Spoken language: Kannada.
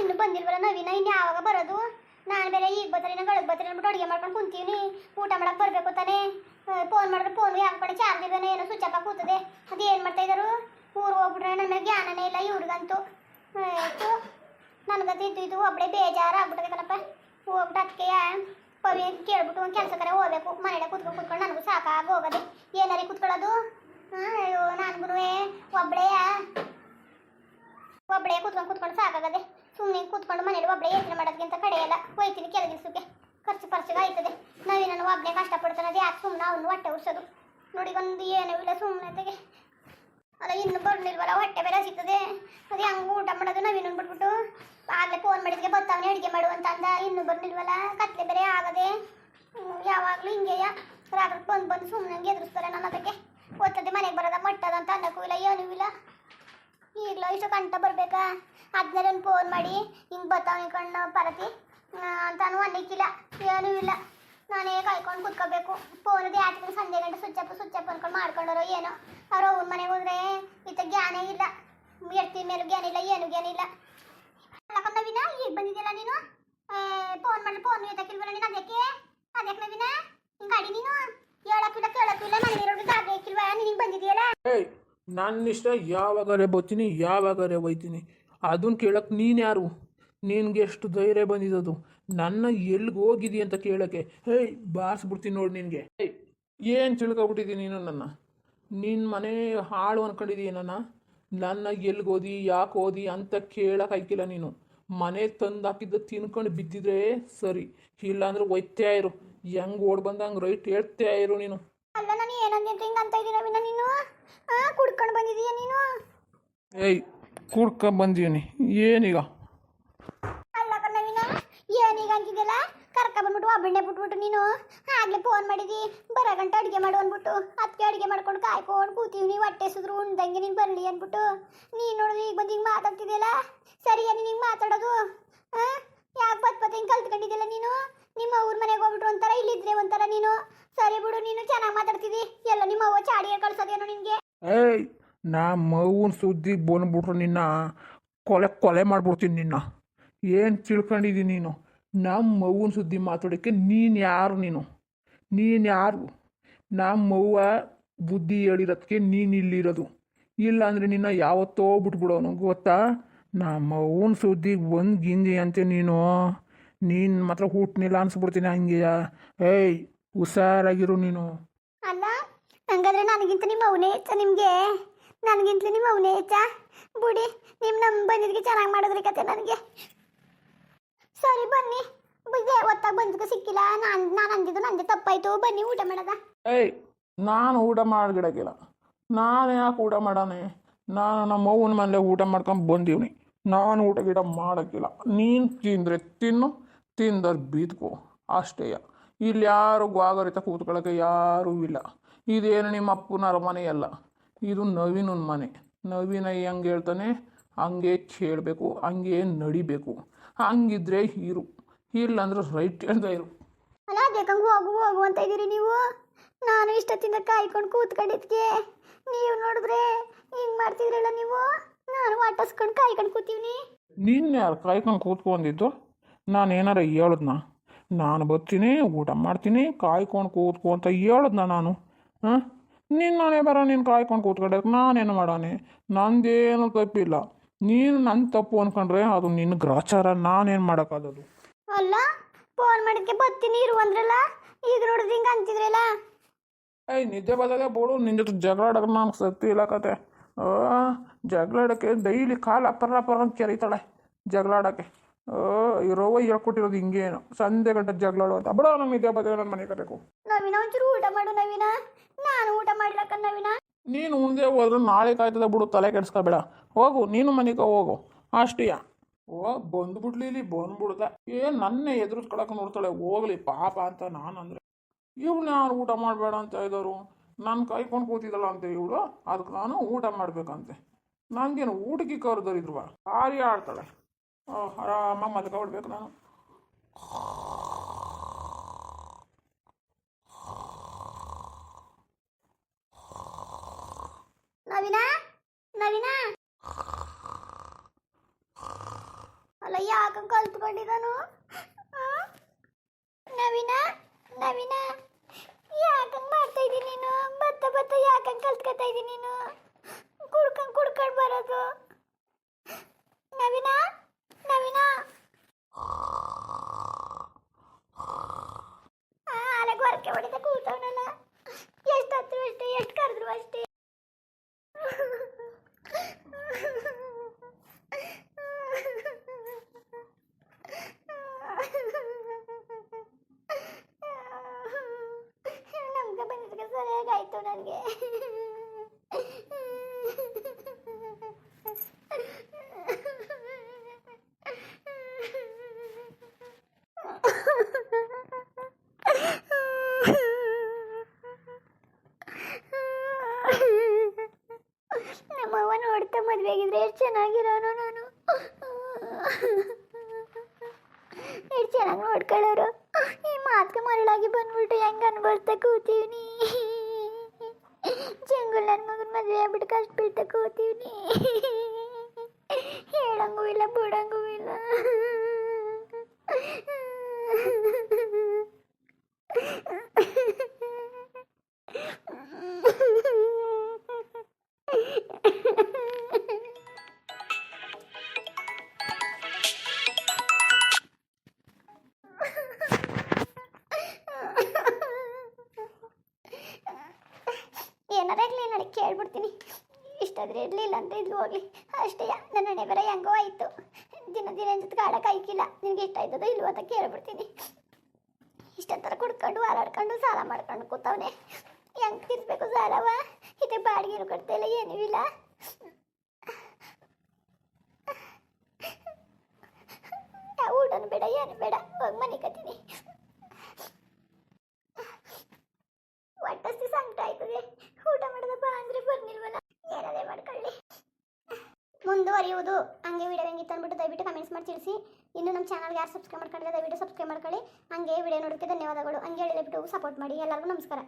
ಇನ್ನು ಬಂದಿಲ್ವಲ್ಲ ನವೀನ ಇನ್ನು ಯಾವಾಗ ಬರೋದು? ನಾನು ಬೇರೆ ಈಗ ಬರ್ತಾರೆ ಗಳಿಗೆ ಬರ್ತಾರೆ ಅಂದ್ಬಿಟ್ಟು ಅಡುಗೆ ಮಾಡ್ಕೊಂಡು ಕುಂತೀವಿ ಊಟ ಮಾಡಕ್ಕೆ ಬರಬೇಕು ತಾನೇ. ಫೋನ್ ಮಾಡಿದ್ರೆ ಫೋನ್ ಯಾವ ಕಡೆ ಚಾರ್ಜ್ ಇದ್ದಾನೆ ಏನೋ ಸ್ವಿಚ್ ಕೂತದೆ ಅದು ಏನು ಮಾಡ್ತಾ ಇದ್ದಾರೆ ಊರು ಹೋಗ್ಬಿಟ್ರೆ ನನ್ನ ಜ್ಞಾನನೇ ಇಲ್ಲ ಇವ್ರಿಗಂತೂ. ಆಯ್ತು. ನನಗಂತೂ ಇದು ಇದು ಒಬ್ಬಳೇ ಬೇಜಾರು ಆಗ್ಬಿಟ್ಟದೆ ಹೋಗ್ಬಿಟ್ಟು ಅದಕ್ಕೆ ಪವಿ ಕೇಳ್ಬಿಟ್ಟು ಒಂದು ಕೆಲಸ ಕರೆ ಹೋಗ್ಬೇಕು. ಮನೆಯಲ್ಲೇ ಕುತ್ಕೊಂಡು ಕುತ್ಕೊಂಡು ನನಗೂ ಸಾಕಾಗಿ ಹೋಗೋದೆ. ಏನಾರಿ ಕುತ್ಕೊಳ್ಳೋದು? ಅಯ್ಯೋ ನನಗೂ ಒಬ್ಬಳೇ ಒಬ್ಬಳೇ ಕುತ್ಕೊಂಡು ಕುತ್ಕೊಂಡು ಸಾಕಾಗದೆ. ಸುಮ್ಮನೆ ಕೂತ್ಕೊಂಡು ಮನೇಲಿ ಒಬ್ಬಳೇ ಯೋಚನೆ ಮಾಡೋದಕ್ಕಿಂತ ಕಡೆ ಎಲ್ಲ ಹೋಯ್ತೀನಿ ಕೆಲ ದಿವಸಕ್ಕೆ. ಖರ್ಚು ಖರ್ಚಿಗೆ ಆಯ್ತದೆ. ನಾವೇ ನಾನು ಒಬ್ಬನೇ ಕಷ್ಟಪಡ್ತಾನೆ, ಅದು ಯಾಕೆ ಸುಮ್ಮನೆ ಅವನು ಹೊಟ್ಟೆ ಉರ್ಸೋದು? ನೋಡಿ ಒಂದು ಏನೂ ಇಲ್ಲ ಸುಮ್ಮನೆ ತೆಗೆ ಅಲ್ಲ, ಇನ್ನು ಬರ್ಲಿಲ್ವಲ್ಲ, ಹೊಟ್ಟೆ ಬೇರೆ ಸಿಗ್ತದೆ ಅದೇ ಹಂಗೆ ಊಟ ಮಾಡೋದು ನವೀನ ಬಿಟ್ಬಿಟ್ಟು ಆಗಲೇ ಫೋನ್ ಮಾಡಿದ್ಕೆ ಬರ್ತಾವನೆ ಅಡುಗೆ ಮಾಡು ಅಂತ ಅಂದ. ಇನ್ನು ಬರ್ಲಿಲ್ವಲ್ಲ, ಕತ್ಲೆ ಬೇರೆ ಆಗದೆ. ಯಾವಾಗಲೂ ಹಿಂಗೆಯ ರಾತ್ರಿ ಬಂದು ಬಂದು ಸುಮ್ಮನೆ ಹಂಗೆ ಎದುರಿಸ್ತಾರೆ ನನ್ನ ಅದಕ್ಕೆ ಓದ್ತದೆ ಮನೆಗೆ ಬರೋದ ಮಟ್ಟದ ಅಂತ ಅನ್ನಕ್ಕೂ ಇಲ್ಲ, ಏನೂ ಇಲ್ಲ. ಈಗಲೂ ಇಷ್ಟು ಕಂಟ ಬರ್ಬೇಕಾ? ಅದನ್ನೆಲ್ಲ ಫೋನ್ ಮಾಡಿ, ಹಿಂಗೆ ಬರ್ತಾವನಿ ಕಣ್ಣು ಪರತಿ ತಾನು ಅಂತಾನು ಅನ್ನಕ್ಕಿಲ್ಲ ಏನೂ ಇಲ್ಲ. ನಾನೇ ಕಾಯ್ಕೊಂಡು ಕುತ್ಕೋಬೇಕು. ಫೋನದು ಯಾಕೆ ಸಂಜೆ ಗಂಟೆ ಸ್ವಿಚ್ ಅಪ್ ಅನ್ಕೊಂಡು ಮಾಡ್ಕೊಂಡಾರೋ ಏನೋ. ಅವ್ರ ಅವ್ರ ಮನೆಗೆ ಹೋದ್ರೆ ಈತ ಜ್ಞಾನ ಇಲ್ಲ. ಎಡ್ತಿ ಮೇಲೂ ಜ್ಞಾನ ಇಲ್ಲ, ಏನು ಜ್ಞಾನ ಇಲ್ಲ. ಅಲ್ಲಕ್ಕ ನವೀನ ಈಗ ಬಂದಿದ್ಯಲ್ಲ ನೀನು? ಫೋನ್ ಮಾಡಿ ಫೋನ್ ಎತ್ತಕ್ಕಿಲ್ವಲ್ಲ ನೀನು ಅದಕ್ಕೆ ಅದಕ್ಕೆ ನವೀನ? ಹಿಂಗೆ ಗಾಡಿ ನೀನು? ಹೇಳಕ್ಕಿಲ್ಲ ಕೇಳಕ್ಕಿಲ್ಲ ನನಗೆ ಇರೋದು ಹಾಕಿಲ್ವ? ನೀನು ಬಂದಿದೆಯಲ್ಲ? ಏಯ್ ನನ್ನ ಇಷ್ಟ ಯಾವಾಗಾರೆ ಬರ್ತೀನಿ ಯಾವಾಗಾರೆ ಹೋಯ್ತೀನಿ ಅದನ್ನ ಕೇಳೋಕ್ಕೆ ನೀನು ಯಾರು? ನಿನಗೆ ಎಷ್ಟು ಧೈರ್ಯ ಬಂದಿದ್ದದು ನನ್ನ ಎಲ್ಲಿಗೆ ಹೋಗಿದಿ ಅಂತ ಕೇಳೋಕ್ಕೆ. ಹೇಯ್ ಬಾರಿಸ್ಬಿಡ್ತೀನಿ ನೋಡಿ ನಿನಗೆ. ಏಯ್ ಏನು ತಿಳ್ಕೊಬಿಟ್ಟಿದ್ದೀನಿ ನೀನು ನನ್ನ? ನಿನ್ನ ಮನೆ ಹಾಳು ಅನ್ಕೊಂಡಿದೀಯ ನನ್ನ? ನನ್ನ ಎಲ್ಲಿಗೆ ಓದಿ ಯಾಕೆ ಓದಿ ಅಂತ ಕೇಳಕ್ಕೆ ಆಯ್ಕಿಲ್ಲ ನೀನು. ಮನೆ ತಂದು ಹಾಕಿದ್ದು ತಿನ್ಕೊಂಡು ಬಿದ್ದಿದ್ರೆ ಸರಿ. ಇಲ್ಲಾಂದ್ರೆ ಒಯ್ತೇ ಇರು. ಹೆಂಗ್ ಓಡ್ ಬಂದಂಗೆ ರೈಟ್ ಹೇಳ್ತೇ ಇರು ನೀನು. ಏಯ್ ಕುಡ್ಕ ಬಂದೀನಿ. ಏನೀಗ? ಅಲ್ಲ ನವೀನ ಏನೀಗ ಅಂತಿದ್ದೆಲ್ಲ ಕರ್ಕ ಬಂದ್ಬಿಟ್ಟು ಒಬ್ಬಣ್ಣೆ ಬಿಟ್ಬಿಟ್ಟು ನೀನು. ಆಗ್ಲೇ ಫೋನ್ ಮಾಡಿದಿ. ಬರೋ ಗಂಟೆ ಅಡುಗೆ ಮಾಡು ಅಂದ್ಬಿಟ್ಟು. ಅದಕ್ಕೆ ಅಡುಗೆ ಮಾಡ್ಕೊಂಡು ಕಾಯ್ಕೊಂಡು ಕೂತೀವಿ ನೀವು ಹೊಟ್ಟೆ ಸುದ್ರು ಉಣ್ದಂಗೆ ನೀನು ಬರಲಿ ಅಂದ್ಬಿಟ್ಟು. ನೀನು ನೋಡಿದ್ರೆ ಈಗ ಬಂದು ಹಿಂಗೆ ಮಾತಾಡ್ತಿದ್ಯಲ್ಲ? ಸರಿಯಾ ನೀನು ಹಿಂಗೆ ಮಾತಾಡೋದು. ಹಾಂ ಯಾಕೆ ಬತ್ ಬತ್ ಹಿಂಗೆ ಕಲ್ತ್ಕೊಂಡಿದ್ದಿಲ್ಲ ನೀನು? ನಿಮ್ಮ ಊರ ಮನೆಗೆ ಹೋಗ್ಬಿಟ್ರು ಒಂಥರ ಇಲ್ಲಿದ್ರೆ ಒಂಥರ ನೀನು. ಸರಿ ಬಿಡು ನೀನು ಚೆನ್ನಾಗಿ ಮಾತಾಡ್ತಿದ್ದಿ ಎಲ್ಲ ನಿಮ್ಮ ಅವ್ವ ಚಾಡಿಯ ಕಳ್ಸೋದೇನೋ ನಿನಗೆ. ನಾ ಮೌನ್ ಸುದ್ದಿ ಬಂದ್ಬಿಟ್ರು ನಿನ್ನ, ಕೊಲೆ ಕೊಲೆ ಮಾಡಿಬಿಡ್ತೀನಿ ನಿನ್ನ. ಏನು ತಿಳ್ಕೊಂಡಿದ್ದೀನಿ ನೀನು? ನಮ್ಮ ಮಗುನ ಸುದ್ದಿ ಮಾತಾಡೋಕ್ಕೆ ನೀನು ಯಾರು ನೀನು? ನೀನು ಯಾರು? ನಮ್ಮ ಮವ್ವ ಬುದ್ಧಿ ಹೇಳಿರೋದಕ್ಕೆ ನೀನು ಇಲ್ಲಿರೋದು. ಇಲ್ಲ ಅಂದರೆ ನಿನ್ನ ಯಾವತ್ತೋ ಬಿಟ್ಬಿಡೋನು, ಗೊತ್ತಾ? ನಮ್ಮ ಮಗುನ ಸುದ್ದಿ ಒಂದು ಗಿಂಜಿ ಅಂತೆ ನೀನು. ನೀನು ಮಾತ್ರ ಹುಟ್ಟನಿಲ್ಲ ಅನ್ಸ್ಬಿಡ್ತೀನಿ ಹಂಗೆಯ ಏಯ್, ಹುಷಾರಾಗಿರು ನೀನು. ಅಲ್ಲ, ಹಂಗಾದ್ರೆ ನನಗಿಂತ ನಿಮ್ಮ ಅವನೇ ನಿಮಗೆ? ನನಗಿಂತ ನಿಮ್ಮ ಅವನೇ ಹೆಚ್ಚ ಬುಡಿ ನಿಮ್ಮ ನಮ್ಮ ಬಂದಿದ್ದಕ್ಕೆ ಚೆನ್ನಾಗಿ ಮಾಡಿದ್ರಿ ಕತೆ ನನಗೆ. ಸರಿ, ಬನ್ನಿ. ಬುದ್ಧಿ ಒತ್ತಾಗ ಬಂದಕ್ಕೆ ಸಿಕ್ಕಿಲ್ಲ. ನಾನು ನಾನು ಅಂದಿದ್ದು ನಂದೇ ತಪ್ಪಾಯ್ತು. ಬನ್ನಿ, ಊಟ ಮಾಡದ? ಏಯ್, ನಾನು ಊಟ ಮಾಡಿಡಕ್ಕಿಲ್ಲ ನಾನು ಯಾಕೆ ಊಟ ಮಾಡಾನೆ? ನಾನು ನಮ್ಮ ಅವ್ವನ ಊಟ ಮಾಡ್ಕೊಂಡು ಬಂದೀವ್ನಿ. ನಾನು ಊಟ ಗಿಡ ಮಾಡೋಕ್ಕಿಲ್ಲ. ನೀನು ತಿಂದರೆ ತಿನ್ನು, ತಿಂದರೆ ಬೀದ್ಕೋ ಅಷ್ಟೇಯ ಇಲ್ಲಿ ಯಾರು ಗ್ವಾಗರಿತ ಕೂತ್ಕೊಳ್ಳೋಕೆ ಯಾರೂ ಇಲ್ಲ. ಇದೇನು ನಿಮ್ಮ ಅಪ್ಪನ ಅರಮನೆ ಅಲ್ಲ ಇದು ನವೀನನ ಮನೆ. ನವೀನ ಹೆಂಗೆ ಹೇಳ್ತಾನೆ? ಹಂಗೆ ಕೇಳಬೇಕು ಹಂಗೆ ನಡಿಬೇಕು. ಹಂಗಿದ್ರೆ ಇರು. ಇಲ್ಲಾಂದ್ರೆ ರೈಟ್ ಹೇಳ್ತಾ ಇರು. ಅಲ್ಲ ಬೇಕಂಗೆ ಹೋಗು ಹೋಗು ಅಂತ ಇದ್ದೀರಿ ನೀವು? ನಾನು ಇಷ್ಟೊತ್ತಿಂದ ಕಾಯ್ಕೊಂಡು ಕೂತ್ಕೊಂಡಿದ್ಕೆ. ನೀವು ನೋಡಿದ್ರೆ ಹಿಂಗೆ ಮಾಡ್ತಿದ್ರಲ್ಲ ನೀವು? ನಾನು ವಾಟಸ್ಕೊಂಡು ಕಾಯ್ಕೊಂಡು ಕೂತೀವಿ ನಿನ್ನ ಯಾರು ಕಾಯ್ಕೊಂಡು ಕೂತ್ಕೊಂಡಿದ್ದು ನಾನು ಏನಾರ ಹೇಳದ್ನ? ನಾನು ಬರ್ತೀನಿ ಊಟ ಮಾಡ್ತೀನಿ ಕಾಯ್ಕೊಂಡು ಕೂತ್ಕೊ ಅಂತ ಹೇಳದ್ನ ನಾನು? ಹಾಂ? ನೀನು ನಾನೇ ಬರೋ ನೀನು ಕಾಯ್ಕೊಂಡು ಕೂತ್ಕೊಂಡಕ್ಕೆ ನಾನೇನು ಮಾಡೋನೆ ನಂದೇನು ತಪ್ಪಿಲ್ಲ. ನೀನು ನನ್ನ ತಪ್ಪು ಅಂದ್ಕೊಂಡ್ರೆ ಅದು ನಿನ್ನ ಗ್ರಾಚಾರ. ನಾನೇನು ಮಾಡೋಕ್ಕಾಗೋದು ಅಲ್ಲ ಫೋನ್ ಮಾಡಿದ್ಕೆ ಬರ್ತೀನಿ ಇರು ಅಂದ್ರಲ್ಲ? ಈಗ ನೋಡಿದ್ರೆ ಹಿಂಗೆ ಅಂತಿದ್ರಲ್ಲ? ಏಯ್ ನಿದ್ದೆ ಬದಲೇ ಬೋಡು ನಿನ್ನ ಜೊತೆ ಜಗಳ ಆಡೋಕೆ ಸತ್ತಿ ಇಲ್ಲ ಕತೆ. ಆ, ಜಗಳ ಆಡೋಕ್ಕೆ ಡೈಲಿ ಕಾಲ ಅಪ್ಪರ ಅಪ್ಪರ ಅಂತ ಕೆರೀತಾಳೆ ಜಗಳ ಆಡೋಕ್ಕೆ. ಇರೋವ ಹೇಳ್ಕೊಟ್ಟಿರೋದು ಹಿಂಗೇನು. ಸಂಜೆ ಗಂಟೆ ಜಗಳ ಆಡೋ ಅಂತ ಬಡ ನಮ್ಮ ನಿದ್ದೆ ಬದಲೇ ನನ್ನ ಮನೆ ಕರೆಕು ನವೀನ ಒಂಚೂರು ಊಟ ಮಾಡು ನವೀನ ನಾನು ಊಟ ಮಾಡಿರಕ್ಕ ನವೀನ ನೀನು ಮುಂದೆ ಹೋದ್ರೆ ನಾಳೆ ಕಾಯ್ತದೆ ಬಿಡು, ತಲೆ ಕೆಡ್ಸ್ಕೊಬೇಡ. ಹೋಗು, ನೀನು ಮನೆಗೆ ಹೋಗು. ಅಷ್ಟೇಯ ಓ ಬಂದ್ಬಿಡ್ಲಿ ಇಲ್ಲಿ ಬಂದ್ಬಿಡ್ದ ಏ, ನನ್ನೇ ಎದುರಿಸ್ಕೊಳಕ್ಕೆ ನೋಡ್ತಾಳೆ. ಹೋಗ್ಲಿ, ಪಾಪ ಅಂತ ನಾನು ಅಂದರೆ ಇವಳು ಯಾರು ಊಟ ಮಾಡಬೇಡ ಅಂತ ಇದ್ದವರು ನಾನು ಕಾಯ್ಕೊಂಡು ಕೂತಿದ್ದಲ್ಲ ಅಂತ ಇವಳು? ಅದಕ್ಕೆ ನಾನು ಊಟ ಮಾಡಬೇಕಂತೆ. ನನಗೇನು ಊಟಕ್ಕೆ ಕರೆದರಿದ್ರುವ ಭಾರಿ ಆಡ್ತಾಳೆ. ಆರಾಮಾಗಿ ಮಲ್ಕೊಬಿಡ್ಬೇಕು ನಾನು. ನವೀನ? ನವೀನ? ಅಲ್ಲ ಯಾಕ ಕಲ್ತ್ಕೊಂಡಿದ್ದಾನು? ನವೀನ? ನವೀನ? ಯಾಕಂಗ್ ಮಾಡ್ತಾ ಇದ್ದೀನಿ ನೀನು? ಬತ್ತ ಬತ್ತ ಯಾಕಂಗ್ ಕಲ್ತ್ಕೊತಾ ಇದ್ದೀನಿ ನೀನು ಕುಡ್ಕೊಂಡ್ ಕುಡ್ಕೊಂಡ್ ಬರೋದು ನವೀನ ನವೀನ ಅಲೆಗೆ ಹೊರಕೆ ಹೊಡಿತ ಕೂತವನಲ್ಲ ಎಷ್ಟು ಹತ್ತು ಅಷ್ಟೇ ಎಷ್ಟು ಕರೆದ್ರು ಅಷ್ಟೇ ನಮ್ಗೆ ಬಂದಿದ್ದಕ್ಕೆ ಸರಿಯಾಗಾಯ್ತು ನನಗೆ ನಮ್ಮವ್ವ ನೋಡ್ತಾ ಮದ್ವೆಗಿದ್ರೆ ಎಷ್ಟು ಚೆನ್ನಾಗಿರೋನು ನಾನು ಎಷ್ಟು ಚೆನ್ನಾಗಿ ನೋಡ್ಕೊಳ್ಳೋರು. ಈ ಮಾತ್ಗೆ ಮರಳಾಗಿ ಬಂದ್ಬಿಟ್ಟು ಹೆಂಗ ಅನ್ಬರ್ತಾ ಕೂತೀವ್ನಿ. ಜಂಗುಲ್ ನನ್ನ ಮಗನ ಮದುವೆ ಆಗ್ಬಿಟ್ಟು ಕಷ್ಟ ಬೀಳ್ತಾ ಕೂತೀವ್ನಿ. ಹೇಳಂಗೂ ಇಲ್ಲ, ಬಿಡಂಗೂ ಇಷ್ಟಾದ್ರೆ ಇರಲಿಲ್ಲ ಅಂತ ಇದ್ಲು ಹೋಗ್ಲಿ. ಅಷ್ಟೇ, ನನ್ನ ಹಣೆ ಬರ ಹೆಂಗೋ ಆಯಿತು. ದಿನ ದಿನ ಜೊತೆ ಕಾಡಕ್ಕೆ ಆಯ್ಕಿಲ್ಲ ನಿನಗೆ ಇಷ್ಟ ಆಯ್ತದೋ ಇಲ್ವೋ ಅಂತ ಕೇಳ್ಬಿಡ್ತೀನಿ. ಇಷ್ಟೊತ್ತರ ಕುಡ್ಕೊಂಡು, ಹಾರಾಡ್ಕೊಂಡು, ಸಾಲ ಮಾಡ್ಕೊಂಡು ಕೂತವನೆ. ಹೆಂಗ್ ತಿರ್ಸ್ಬೇಕು ಸಾಲವ? ಇದೆ ಬಾಡಿಗೆ ಕಟ್ತಾ ಏನೂ ಇಲ್ಲ. ಊಟನೂ ಬೇಡ, ಏನು ಬೇಡ. ಹೋಗಿ ಮನೆ ಕತ್ತೀನಿ ಒಟ್ಟಷ್ಟು ಸಂಕಟ ಆಯ್ತದೆ. ಊಟ ಮಾಡೋದಪ್ಪ ಅಂದ್ರೆ ಬರ್ನಿಲ್ವಲ್ಲ ಏನಾದ್ರೆ ಮಾಡ್ಕೊಳ್ಳಿ ಮುಂದುವರಿಯುವುದು ಹಂಗೆ ವಿಡಿಯೋ ಹೆಂಗಿತ್ತು ಅಂದ್ಬಿಟ್ಟು ದಯವಿಟ್ಟು ಕಮೆಂಟ್ಸ್ ಮಾಡಿ ತಿಳಿಸಿ. ಇನ್ನು ನಮ್ಮ ಚಾನಲ್ಗೆ ಯಾರು ಸಬ್ಸ್ಕ್ರೈಬ್ ಮಾಡ್ಕೊಂಡಿಲ್ಲ, ದಯವಿಟ್ಟು ಸಬ್ಸ್ಕ್ರೈಬ್ ಮಾಡ್ಕೊಳ್ಳಿ. ಹಂಗೆ ವಿಡಿಯೋ ನೋಡೋಕ್ಕೆ ಧನ್ಯವಾದಗಳು. ಹಂಗೆ ಹೇಳಿಬಿಟ್ಟು ಸಪೋರ್ಟ್ ಮಾಡಿ. ಎಲ್ಲರಿಗೂ ನಮಸ್ಕಾರ.